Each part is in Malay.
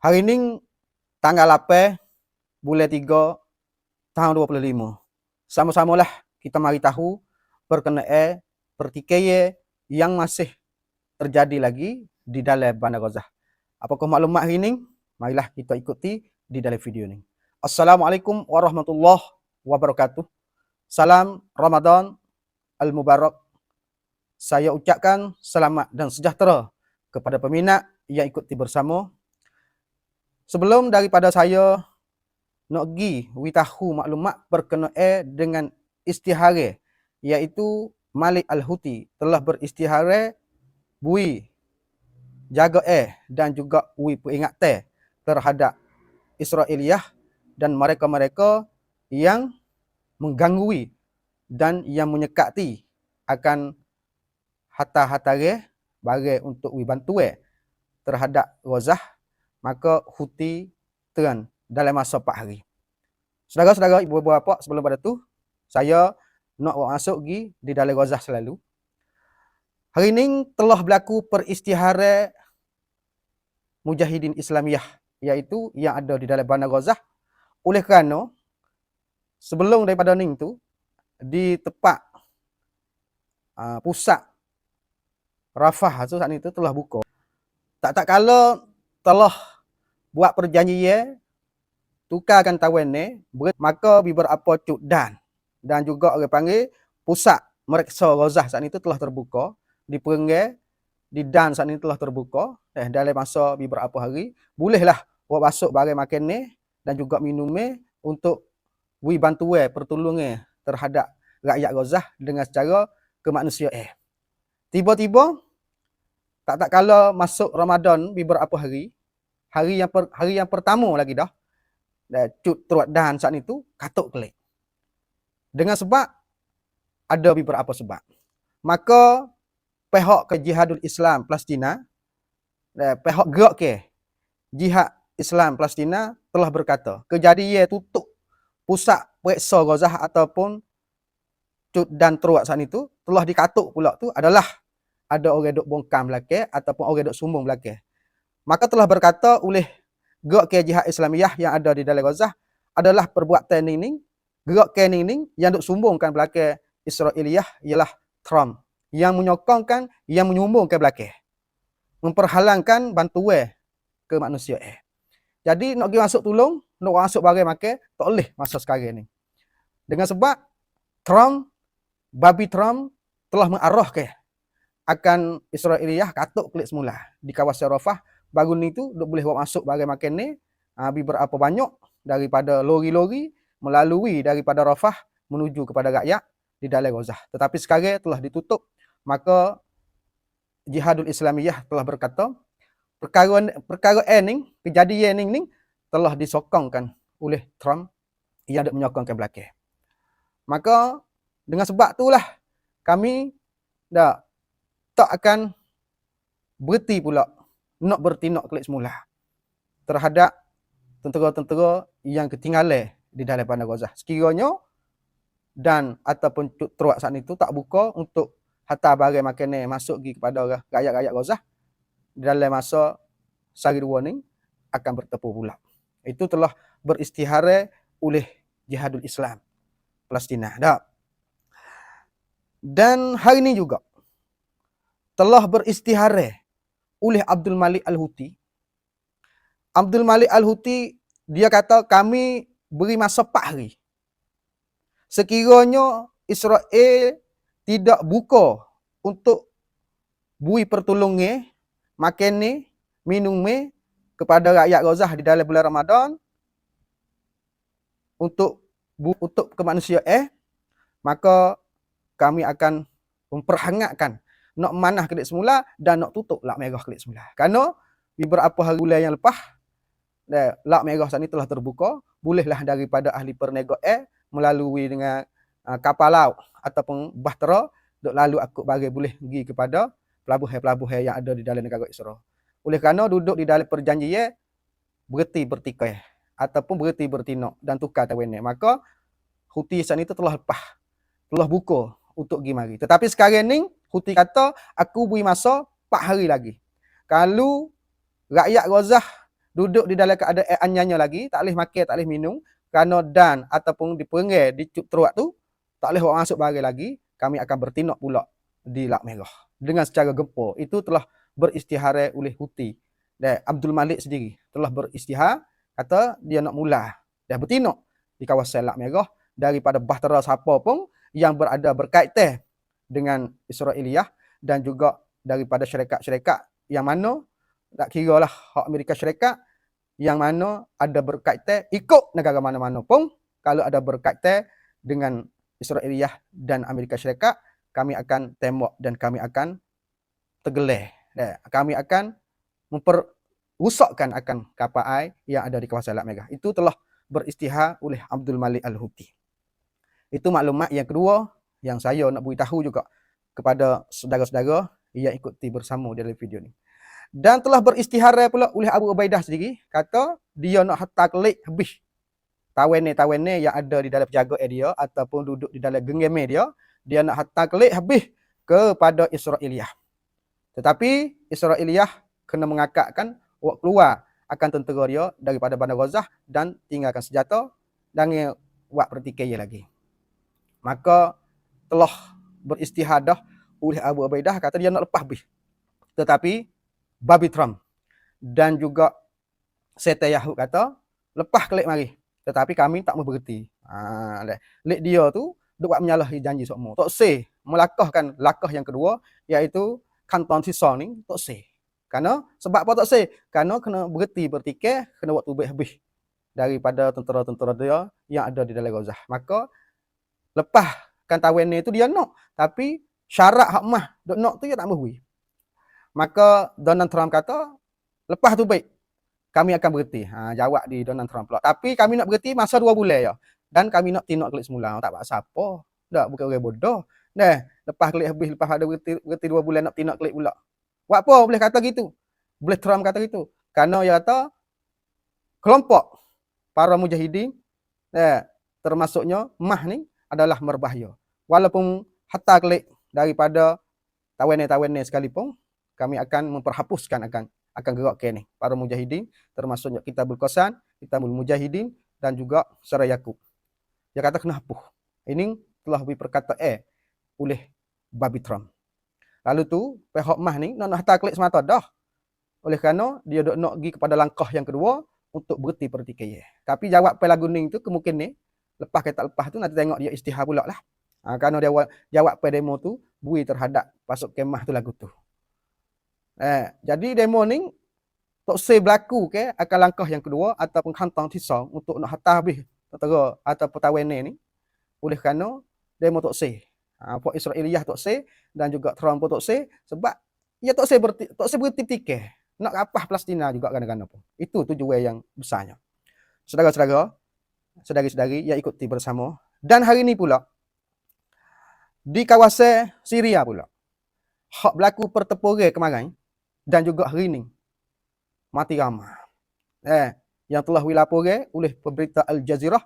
Hari ni tanggal 8 bulan 3 tahun 25. Sama-samalah kita mari tahu perkenaan pertikaian yang masih terjadi lagi di dalam Bandar Gaza. Apakah maklumat hari ini? Marilah kita ikuti di dalam video ini. Assalamualaikum warahmatullahi wabarakatuh. Salam Ramadan Al-Mubarak. Saya ucapkan selamat dan sejahtera kepada peminat yang ikuti bersama Sebelum daripada saya nak pergi witahu maklumat berkenaan dengan istihara iaitu Malik Al-Huti telah beristihara bui jaga eh dan juga bui peringatan terhadap Israeliyah dan mereka-mereka yang mengganggu dan yang menyekati akan hatta-hatta bagi untuk bantuan terhadap Rozah maka Huti terang dalam masa 4 hari. Saudara-saudara, ibu-ibu bapa, sebelum pada tu, saya nak masuk pergi di dalam Gaza selalu. Hari ini telah berlaku peristihara Mujahidin Islamiyah iaitu yang ada di dalam Bandar Gaza. Oleh kerana sebelum daripada ni tu di tempat uh, pusat Rafah tu saat itu telah buka. Tak tak kala telah buat perjanjian tukarkan tawan ni maka beberapa cuk dan dan juga orang panggil pusat mereksa rozah saat itu telah terbuka di perenggai di dan saat ini telah terbuka eh dalam masa beberapa hari bolehlah buat masuk barang makan ni dan juga minum ni untuk beri bantuan pertolongan terhadap rakyat Gaza dengan secara kemanusiaan. Eh. Tiba-tiba tak tak kala masuk Ramadan beberapa hari, hari yang per, hari yang pertama lagi dah, dah cut teruat dan saat itu katuk kelik. Dengan sebab ada beberapa sebab. Maka pihak ke Jihadul Islam Palestina, dah, pihak gerak ke Jihad Islam Palestina telah berkata, kejadian tutup pusat periksa Gaza ataupun cut dan teruat saat itu telah dikatuk pula tu adalah ada orang duk bongkam belakang ataupun orang duk sumbung belakang. Maka telah berkata oleh gerak ke jihad Islamiyah yang ada di dalam Gaza adalah perbuatan ini gerak ke ini yang duk sumbungkan belakang Israeliyah ialah Trump yang menyokongkan yang menyumbungkan belakang memperhalangkan bantuan ke manusia eh. Jadi nak pergi masuk tolong, nak masuk barang makan, tak boleh masa sekarang ni. Dengan sebab Trump, babi Trump telah mengarahkan akan Israeliyah katuk klik semula di kawasan Rafah baru ni tu duk boleh bawa masuk barang makan ni ha, berapa banyak daripada lori-lori melalui daripada Rafah menuju kepada rakyat di dalam Gaza. Tetapi sekarang telah ditutup maka Jihadul Islamiyah telah berkata perkara perkara ini kejadian ini telah disokongkan oleh Trump yang ada menyokongkan belakang. Maka dengan sebab itulah kami dah tak akan berhenti pula nak bertindak klik semula terhadap tentera-tentera yang ketinggalan di dalam bandar Gaza. Sekiranya dan ataupun teruak saat itu tak buka untuk hantar barang makanan masuk pergi kepada rakyat-rakyat Gaza di dalam masa sehari dua ni akan bertepuk pula. Itu telah beristihara oleh Jihadul Islam Palestina. Dan hari ini juga telah beristihara oleh Abdul Malik Al-Huti. Abdul Malik Al-Huti dia kata kami beri masa 4 hari. Sekiranya Israel tidak buka untuk bui pertolongan makan ni, minum ni kepada rakyat Gaza di dalam bulan Ramadan untuk untuk kemanusiaan eh maka kami akan memperhangatkan nak manah kelik semula dan nak tutup lak merah kelik semula. Kerana beberapa hari bulan yang lepas lak merah sana telah terbuka, bolehlah daripada ahli perniagaan melalui dengan uh, kapal laut ataupun bahtera dok lalu aku bagi boleh pergi kepada pelabuhan-pelabuhan yang ada di dalam negara Israel. Oleh kerana duduk di dalam perjanjian berhenti bertikai ataupun berhenti bertindak dan tukar tawen maka Houthi sana itu telah lepas telah buka untuk pergi mari. Tetapi sekarang ni Huti kata, aku beri masa 4 hari lagi. Kalau rakyat Gaza duduk di dalam keadaan anyanya lagi, tak boleh makan, tak boleh minum, kerana dan ataupun diperangai di teruak tu, tak boleh masuk barang lagi, kami akan bertindak pula di Lak Merah. Dengan secara gempur. Itu telah beristihara oleh Huti. Dan Abdul Malik sendiri telah beristihar, kata dia nak mula. Dia bertindak di kawasan Lak Merah daripada bahtera siapa pun yang berada berkaitan dengan Israeliyah dan juga daripada syarikat-syarikat yang mana tak kira lah hak Amerika Syarikat yang mana ada berkaitan ikut negara mana-mana pun kalau ada berkaitan dengan Israeliyah dan Amerika Syarikat kami akan tembak dan kami akan tergeleh. Kami akan memperusakkan akan kapal air yang ada di kawasan Selat Merah. Itu telah beristihar oleh Abdul Malik Al-Huti. Itu maklumat yang kedua yang saya nak beritahu juga kepada saudara-saudara yang ikuti bersama dalam video ni. Dan telah beristihara pula oleh Abu Ubaidah sendiri. Kata dia nak hatta kelik habis. Tawen-tawen yang ada di dalam penjaga dia ataupun duduk di dalam genggam dia. Dia nak hatta kelik habis kepada Israeliyah. Tetapi Israeliyah kena mengakakkan waktu keluar akan tentera dia daripada Bandar Gazah dan tinggalkan senjata dan buat pertikaian lagi. Maka telah beristihadah oleh Abu Ubaidah kata dia nak lepas habis. Tetapi Babi Trump dan juga Seta Yahud kata lepas klik mari. Tetapi kami tak mau berhenti. Ha lek dia tu duk buat menyalahi janji semua. Tok se melakahkan lakah yang kedua iaitu kanton sisa ni tok se. Kerana sebab apa tok se? Kerana kena berhenti bertikai kena waktu habis daripada tentera-tentera dia yang ada di dalam Gaza maka lepas kan tawen tu dia nak tapi syarat hak mah dok nak tu dia tak boleh Maka Donald Trump kata, lepas tu baik, kami akan berhenti. Ha, jawab di Donald Trump pula. Tapi kami nak berhenti masa dua bulan ya. Dan kami nak tindak klik semula. Tak buat siapa. Tak, bukan orang bodoh. Nah, lepas klik habis, lepas ada berhenti, berhenti dua bulan nak tindak klik pula. Buat apa boleh kata gitu? Boleh Trump kata gitu? Karena dia kata, kelompok para mujahidin, eh, termasuknya mah ni adalah merbahaya. Walaupun hatta klik daripada tawen-tawen sekalipun, kami akan memperhapuskan akan akan gerak ke ni para mujahidin termasuknya kita berkosan kita mujahidin dan juga Sarah Yakub. Dia kata kena hapus. Ini telah diperkata eh oleh Babi Trump. Lalu tu pihak mah ni nak nak taklik semata dah. Oleh kerana dia dok nak pergi kepada langkah yang kedua untuk berhenti pertikaian. Tapi jawab pe lagu ni tu kemungkinan ni lepas ke tak lepas tu nanti tengok dia istihar pula lah. Ha, kerana dia jawab pe demo tu bui terhadap pasuk kemah tu lagu tu. Eh, jadi demo ni tok se berlaku ke akan langkah yang kedua ataupun hantang tisa untuk nak hantar habis tentera atau petawen ni oleh kerana demo tok se. Ha, puak Israeliyah tok se dan juga Trump tok se sebab ya tok se berti, tok se berti tikeh nak apa Palestina juga kan-kan apa. Itu tujuan yang besarnya. Saudara-saudara, saudari-saudari yang ikuti bersama dan hari ini pula di kawasan Syria pula hak berlaku pertempuran kemarin dan juga hari ini mati ramai. Eh, yang telah dilaporkan oleh pemberita Al Jazeera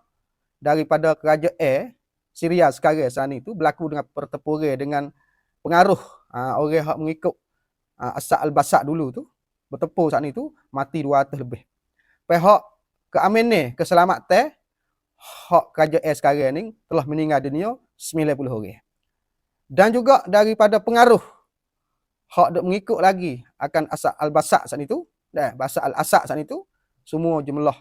daripada kerajaan Syria sekarang saat ini itu berlaku dengan pertempuran dengan pengaruh uh, orang yang mengikut uh, Asad Al-Basad dulu tu bertempur saat itu mati 200 lebih. Pihak keamanan keselamatan hak kerajaan sekarang ni telah meninggal dunia 90 orang. Dan juga daripada pengaruh hak dok mengikut lagi akan asal al-basak saat itu dah bahasa al-asak saat itu semua jumlah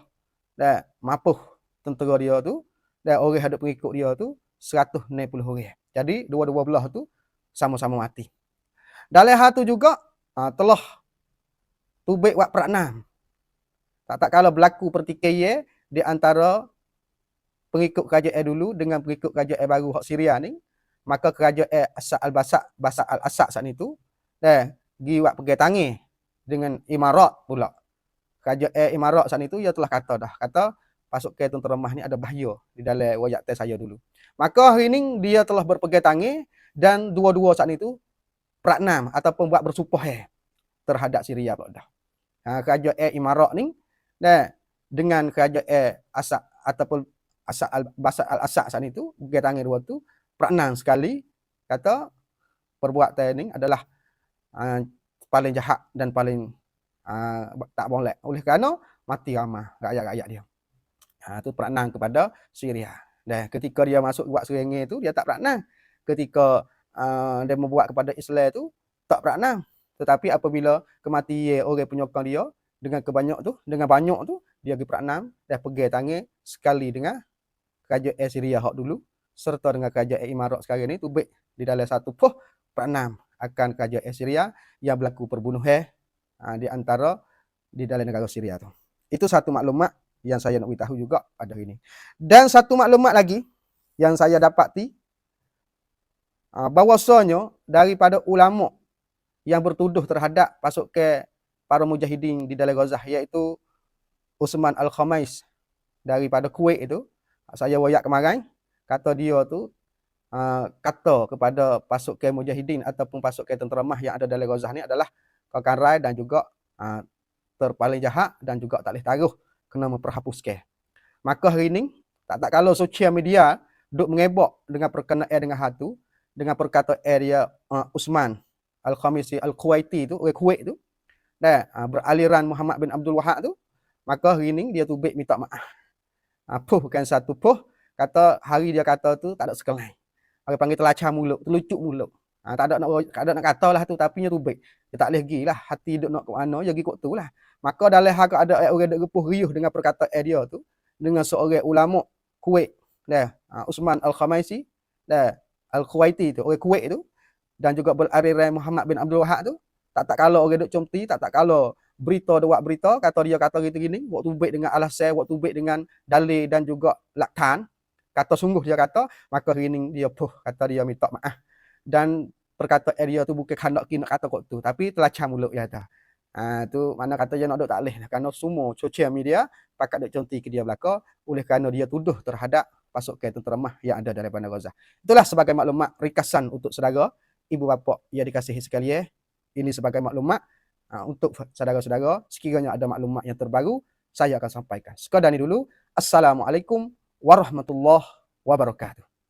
dah mapuh tentera dia tu dah orang hadap pengikut dia tu 160 orang. Jadi dua-dua belah tu sama-sama mati. Dalam hal tu juga ha, telah tubik wak peraknam tak tak kalau berlaku pertikaian di antara pengikut kerajaan dulu dengan pengikut kerajaan baru hak Syria ni maka kerajaan Asad al-Basak Basak al-Asak saat itu eh gi buat pergi tangi dengan imarat pula. Kerajaan eh, imarat saat itu ia telah kata dah. Kata pasukan tentera mah ni ada bahaya di dalam wayat tes saya dulu. Maka hari ini dia telah berpegang tangi dan dua-dua saat itu peraknam ataupun buat bersumpah eh terhadap Syria pula dah. Ha, kerajaan eh, imarat ni dah dengan kerajaan eh, asak ataupun asak al basat al asak saat itu pegang tangi dua tu peraknam sekali kata perbuatan ini adalah uh, paling jahat dan paling uh, tak boleh. Oleh kerana mati ramah rakyat-rakyat dia. Ha, tu peranan kepada Syria. Dan ketika dia masuk buat serengih tu, dia tak peranan. Ketika uh, dia membuat kepada Islam tu, tak peranan. Tetapi apabila kematian orang penyokong dia, dengan kebanyak tu, dengan banyak tu, dia pergi peranan dan pergi tangan sekali dengan kerajaan Syria hak dulu, serta dengan kerajaan Imarat sekarang ni, tu baik di dalam satu poh peranan akan kerajaan Syria yang berlaku perbunuhan uh, di antara di dalam negara Syria tu. Itu satu maklumat yang saya nak beritahu juga pada hari ini. Dan satu maklumat lagi yang saya dapati uh, bahawasanya daripada ulama yang bertuduh terhadap pasukan para mujahidin di dalam Gaza iaitu Usman Al-Khamais daripada Kuwait itu saya wayak kemarin kata dia tu uh, kata kepada pasukan mujahidin ataupun pasukan tentera mah yang ada dalam Gaza ni adalah kakan dan juga uh, terpaling jahat dan juga tak boleh taruh kena memperhapuskan. Maka hari ini, tak tak kalau sosial media duk mengebok dengan perkenaan dengan hatu, dengan perkataan dia uh, Usman Al-Khamisi Al-Kuwaiti tu, orang Kuwait tu, dan uh, beraliran Muhammad bin Abdul Wahab tu, maka hari ini dia tu baik minta maaf. Puh bukan satu puh, kata hari dia kata tu tak ada sekelai. Orang panggil telacah mulut, telucuk mulut. Ha, tak ada nak tak ada nak kata lah tu tapi nya rubik. Dia tak boleh pergi lah. Hati duk nak ke mana, dia pergi kot tu lah. Maka dalam hal ada orang duk repuh riuh dengan perkataan dia tu dengan seorang ulama Kuwait, dah ha, Usman Al-Khamaisi, dah Al-Kuwaiti tu, orang Kuwait tu dan juga berariran Muhammad bin Abdul Wahab tu, tak tak kalau orang duk comti, tak tak kalau berita dia buat berita, kata dia kata gitu gini, waktu baik dengan alasan, waktu baik dengan dalil dan juga laktan, kata sungguh dia kata, maka ini dia puh, kata dia minta maaf dan perkataan area tu bukan hendak kena kata kok tu tapi telacah mulut ya ta. Ha, tu mana kata dia nak duk tak leh kerana semua social media pakat duk conti ke dia belaka oleh kerana dia tuduh terhadap pasukan tentera mah yang ada daripada Gaza. Itulah sebagai maklumat ringkasan untuk saudara, ibu bapa yang dikasihi sekalian. Ini sebagai maklumat ha, untuk saudara-saudara sekiranya ada maklumat yang terbaru saya akan sampaikan. Sekadar ni dulu. Assalamualaikum ورحمة الله وبركاته.